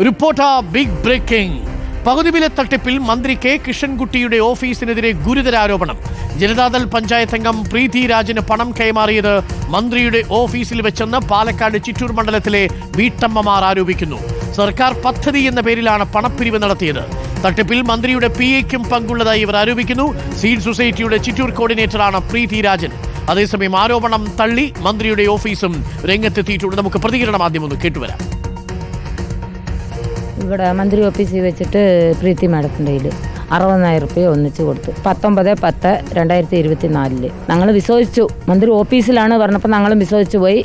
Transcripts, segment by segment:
Reporter big breaking പകുതി വില തട്ടിപ്പിൽ മന്ത്രി കെ കിഷൻകുട്ടിയുടെ ഓഫീസിനെതിരെ ഗുരുതര ആരോപണം. ജനതാദൾ പഞ്ചായത്ത് അംഗം പ്രീതി രാജിന് പണം കൈമാറിയത് മന്ത്രിയുടെ ഓഫീസിൽ വെച്ചെന്ന് പാലക്കാട് ചിറ്റൂർ മണ്ഡലത്തിലെ വീട്ടമ്മമാർ ആരോപിക്കുന്നു. സർക്കാർ പദ്ധതി എന്ന പേരിലാണ് പണപ്പിരിവ് നടത്തിയത്. തട്ടിപ്പിൽ മന്ത്രിയുടെ പി എക്കും പങ്കുള്ളതായി ഇവർ ആരോപിക്കുന്നു. സീഡ് സൊസൈറ്റിയുടെ ചിറ്റൂർ കോർഡിനേറ്ററാണ് പ്രീതി രാജൻ. അതേസമയം ആരോപണം തള്ളി മന്ത്രിയുടെ ഓഫീസും രംഗത്തെത്തിയിട്ടുണ്ട്. നമുക്ക് പ്രതികരണം ആദ്യം ഒന്ന് കേട്ടുവരാം. ഇവിടെ മന്ത്രി ഓഫീസിൽ വെച്ചിട്ട് പ്രീതി മാഡത്തിന്റെ കയ്യിൽ അറുപതിനായിരം റുപ്യ ഒന്നിച്ച് കൊടുത്തു. പത്തൊമ്പത് പത്ത് രണ്ടായിരത്തി ഇരുപത്തി നാലിൽ ഞങ്ങൾ വിശ്വസിച്ചു. മന്ത്രി ഓഫീസിലാണ് പറഞ്ഞപ്പോൾ ഞങ്ങളും വിശ്വസിച്ച് പോയി.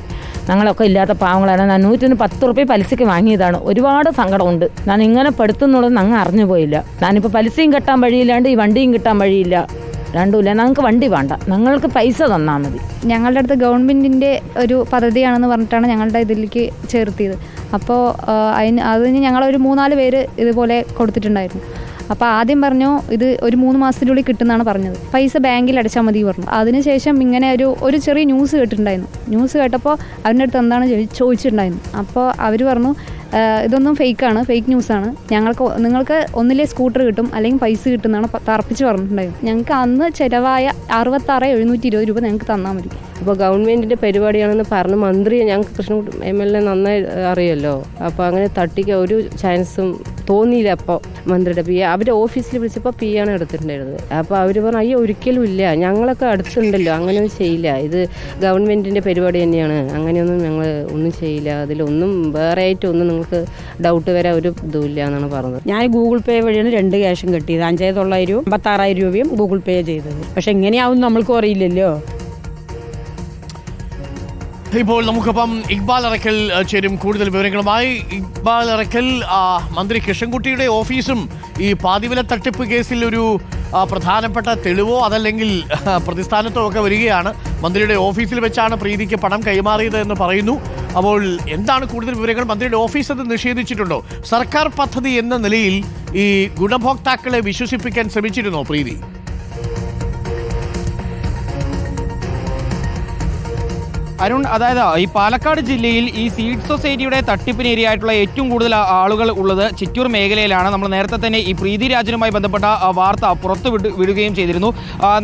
ഞങ്ങളൊക്കെ ഇല്ലാത്ത പാവങ്ങളാണ്. ഞാൻ നൂറ്റിന് പത്ത് റുപ്യ പലിശയ്ക്ക് വാങ്ങിയതാണ്. ഒരുപാട് സങ്കടമുണ്ട്. ഞാൻ ഇങ്ങനെ പെടുത്തുന്നുള്ളത് ഞങ്ങൾ അറിഞ്ഞു പോയില്ല. ഞാനിപ്പോൾ പലിശയും കെട്ടാൻ വഴിയില്ലാണ്ട് ഈ വണ്ടിയും കിട്ടാൻ വഴിയില്ല. രണ്ടുമില്ല. ഞങ്ങൾക്ക് വണ്ടി വേണ്ട. ഞങ്ങൾക്ക് പൈസ തന്നാൽ മതി. ഞങ്ങളുടെ അടുത്ത് ഗവൺമെന്റിന്റെ ഒരു പദ്ധതിയാണെന്ന് പറഞ്ഞിട്ടാണ് ഞങ്ങളുടെ ഇതിലേക്ക് ചേർത്തിയത്. അപ്പോൾ അതിന് അതിന് ഞങ്ങളൊരു മൂന്നാൽ പേര് ഇതുപോലെ കൊടുത്തിട്ടുണ്ടായിരുന്നു. അപ്പോൾ ആദ്യം പറഞ്ഞു ഇത് ഒരു മൂന്ന് മാസത്തിനുള്ളിൽ കിട്ടുന്നതാണ് പറഞ്ഞത്. പൈസ ബാങ്കിൽ അടച്ചാൽ മതി പറഞ്ഞു. അതിനുശേഷം ഇങ്ങനെ ഒരു ഒരു ചെറിയ ന്യൂസ് കേട്ടിട്ടുണ്ടായിരുന്നു. ന്യൂസ് കേട്ടപ്പോൾ അവന്റെ അടുത്ത് എന്താണ് ചോദി- ചോദിച്ചിട്ടുണ്ടായിരുന്നു. അപ്പോൾ അവർ പറഞ്ഞു "ആ, ഇതൊന്നും ഫേക്കാണ് ഫേക്ക് ന്യൂസാണ്. ഞങ്ങൾക്ക് നിങ്ങൾക്ക് ഒന്നിലെ സ്കൂട്ടർ കിട്ടും അല്ലെങ്കിൽ പൈസ കിട്ടുമെന്നാണ് തറപ്പിച്ച് പറഞ്ഞിട്ടുണ്ടായിരുന്നു ഞങ്ങൾക്ക് അന്ന് ചിലവായ അറുപത്താറ് എഴുന്നൂറ്റി ഇരുപത് രൂപ ഞങ്ങൾക്ക് തന്നാൽ മതി. അപ്പോൾ ഗവൺമെന്റിന്റെ പരിപാടിയാണെന്ന് പറഞ്ഞ് മന്ത്രി ഞങ്ങൾക്ക് കൃഷ്ണൻകുട്ടി എം എൽ എ നന്നായി അറിയുമല്ലോ അപ്പോൾ അങ്ങനെ തട്ടിക്ക ഒരു ചാൻസും തോന്നിയില്ല. അപ്പോൾ മന്ത്രിയുടെ പി അവരെ ഓഫീസിൽ വിളിച്ചപ്പോൾ പി ആണ് എടുത്തിട്ടുണ്ടായിരുന്നത്. അപ്പോൾ അവർ പറഞ്ഞു അയ്യോ ഒരിക്കലും ഇല്ല. ഞങ്ങളൊക്കെ അടുത്തുണ്ടല്ലോ. അങ്ങനെയൊന്നും ചെയ്യില്ല. ഇത് ഗവൺമെന്റിന്റെ പരിപാടി തന്നെയാണ്. അങ്ങനെയൊന്നും ഞങ്ങൾ ഒന്നും ചെയ്യില്ല. അതിലൊന്നും വേറെ ആയിട്ടൊന്നും നിങ്ങൾക്ക് ഡൗട്ട് വരാൻ ഒരു ഇതുമില്ല എന്നാണ് പറഞ്ഞത്. ഞാൻ ഗൂഗിൾ പേ വഴിയാണ് രണ്ട് ക്യാഷും കിട്ടിയത്. അഞ്ചേ തൊള്ളായിരവും അമ്പത്താറായിരം രൂപയും ഗൂഗിൾ പേ ചെയ്തത്. പക്ഷെ എങ്ങനെയാവും നമ്മൾക്കും അറിയില്ലല്ലോ. ഇപ്പോൾ നമുക്കിപ്പം ഇക്ബാൽ അറക്കൽ ചേരും കൂടുതൽ വിവരങ്ങളുമായി. ഇക്ബാൽ അറക്കൽ മന്ത്രി കൃഷ്ണൻകുട്ടിയുടെ ഓഫീസും ഈ പാതിവില തട്ടിപ്പ് കേസിൽ ഒരു പ്രധാനപ്പെട്ട തെളിവോ അതല്ലെങ്കിൽ പ്രതിസ്ഥാനത്തോ ഒക്കെ വരികയാണ്. മന്ത്രിയുടെ ഓഫീസിൽ വെച്ചാണ് പ്രീതിക്ക് പണം കൈമാറിയത് എന്ന് പറയുന്നു. അപ്പോൾ എന്താണ് കൂടുതൽ വിവരങ്ങൾ? മന്ത്രിയുടെ ഓഫീസ് അത് നിഷേധിച്ചിട്ടുണ്ടോ? സർക്കാർ പദ്ധതി എന്ന നിലയിൽ ഈ ഗുണഭോക്താക്കളെ വിശ്വസിപ്പിക്കാൻ ശ്രമിച്ചിരുന്നോ പ്രീതി? അരുൺ അതായത് ഈ പാലക്കാട് ജില്ലയിൽ ഈ സീഡ് സൊസൈറ്റിയുടെ തട്ടിപ്പിന് ഇരയായിട്ടുള്ള ഏറ്റവും കൂടുതൽ ആളുകൾ ഉള്ളത് ചിറ്റൂർ മേഖലയിലാണ്. നമ്മൾ നേരത്തെ തന്നെ ഈ പ്രീതിരാജനുമായി ബന്ധപ്പെട്ട വാർത്ത പുറത്തു വിടു വിടുകയും ചെയ്തിരുന്നു.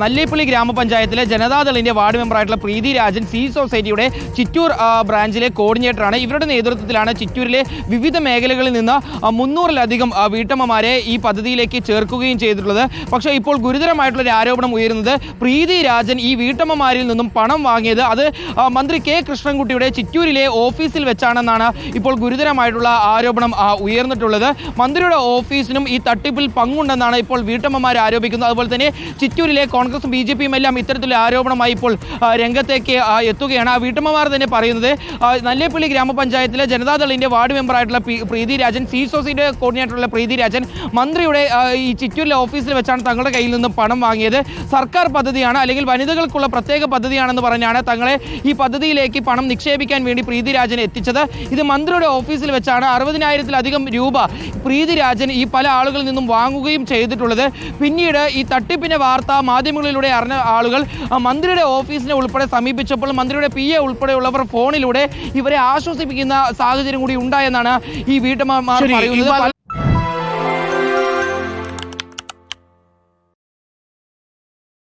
നല്ലേപ്പള്ളി ഗ്രാമപഞ്ചായത്തിലെ ജനതാദളിന്റെ വാർഡ് മെമ്പറായിട്ടുള്ള പ്രീതിരാജൻ സീഡ് സൊസൈറ്റിയുടെ ചിറ്റൂർ ബ്രാഞ്ചിലെ കോർഡിനേറ്ററാണ് ഇവരുടെ നേതൃത്വത്തിലാണ് ചിറ്റൂരിലെ വിവിധ മേഖലകളിൽ നിന്ന് മുന്നൂറിലധികം വീട്ടമ്മമാരെ ഈ പദ്ധതിയിലേക്ക് ചേർക്കുകയും ചെയ്തിട്ടുള്ളത്. പക്ഷേ ഇപ്പോൾ ഗുരുതരമായിട്ടുള്ള ഒരു ആരോപണം ഉയരുന്നത് പ്രീതിരാജൻ ഈ വീട്ടമ്മമാരിൽ നിന്നും പണം വാങ്ങിയത്. അത് മന്ത്രി കെ കൃഷ്ണൻകുട്ടിയുടെ ചിറ്റൂരിലെ ഓഫീസിൽ വെച്ചാണെന്നാണ് ഇപ്പോൾ ഗുരുതരമായിട്ടുള്ള ആരോപണം ഉയർന്നിട്ടുള്ളത്. മന്ത്രിയുടെ ഓഫീസിനും ഈ തട്ടിപ്പിൽ പങ്കുണ്ടെന്നാണ് ഇപ്പോൾ വീട്ടമ്മമാർ ആരോപിക്കുന്നത്. അതുപോലെ തന്നെ ചിറ്റൂരിലെ കോൺഗ്രസും ബി ജെ പിയും എല്ലാം ഇത്തരത്തിലുള്ള ആരോപണമായി ഇപ്പോൾ രംഗത്തേക്ക് എത്തുകയാണ്. ആ വീട്ടമ്മമാർ തന്നെ പറയുന്നത് നല്ലേപ്പള്ളി ഗ്രാമപഞ്ചായത്തിലെ ജനതാദളിന്റെ വാർഡ് മെമ്പറായിട്ടുള്ള പ്രീതി രാജൻ സി സൊസൈറ്റി കോർഡിനേറ്ററുള്ള പ്രീതി രാജൻ മന്ത്രിയുടെ ഈ ചിറ്റൂരിലെ ഓഫീസിൽ വെച്ചാണ് തങ്ങളുടെ കയ്യിൽ നിന്ന് പണം വാങ്ങിയത്. സർക്കാർ പദ്ധതിയാണ് അല്ലെങ്കിൽ വനിതകൾക്കുള്ള പ്രത്യേക പദ്ധതിയാണെന്ന് പറഞ്ഞാണ് തങ്ങളെ ഈ പദ്ധതിയിലേക്ക് പണം നിക്ഷേപിക്കാൻ വേണ്ടി പ്രീതിരാജൻ എത്തിച്ചത്. ഇത് മന്ത്രിയുടെ ഓഫീസിൽ വെച്ചാണ് അറുപതിനായിരത്തിലധികം രൂപ പ്രീതിരാജൻ ഈ പല ആളുകളിൽ നിന്നും വാങ്ങുകയും ചെയ്തിട്ടുള്ളത്. പിന്നീട് ഈ തട്ടിപ്പിന്റെ വാർത്ത മാധ്യമങ്ങളിലൂടെ അറിഞ്ഞ ആളുകൾ മന്ത്രിയുടെ ഓഫീസിനെ ഉൾപ്പെടെ സമീപിച്ചപ്പോൾ മന്ത്രിയുടെ പി എ ഉൾപ്പെടെയുള്ളവർ ഫോണിലൂടെ ഇവരെ ആശ്വസിപ്പിക്കുന്ന സാഹചര്യം കൂടി ഉണ്ടായെന്നാണ് ഈ വീട്ടമ്മമാർ പറയുന്നത്.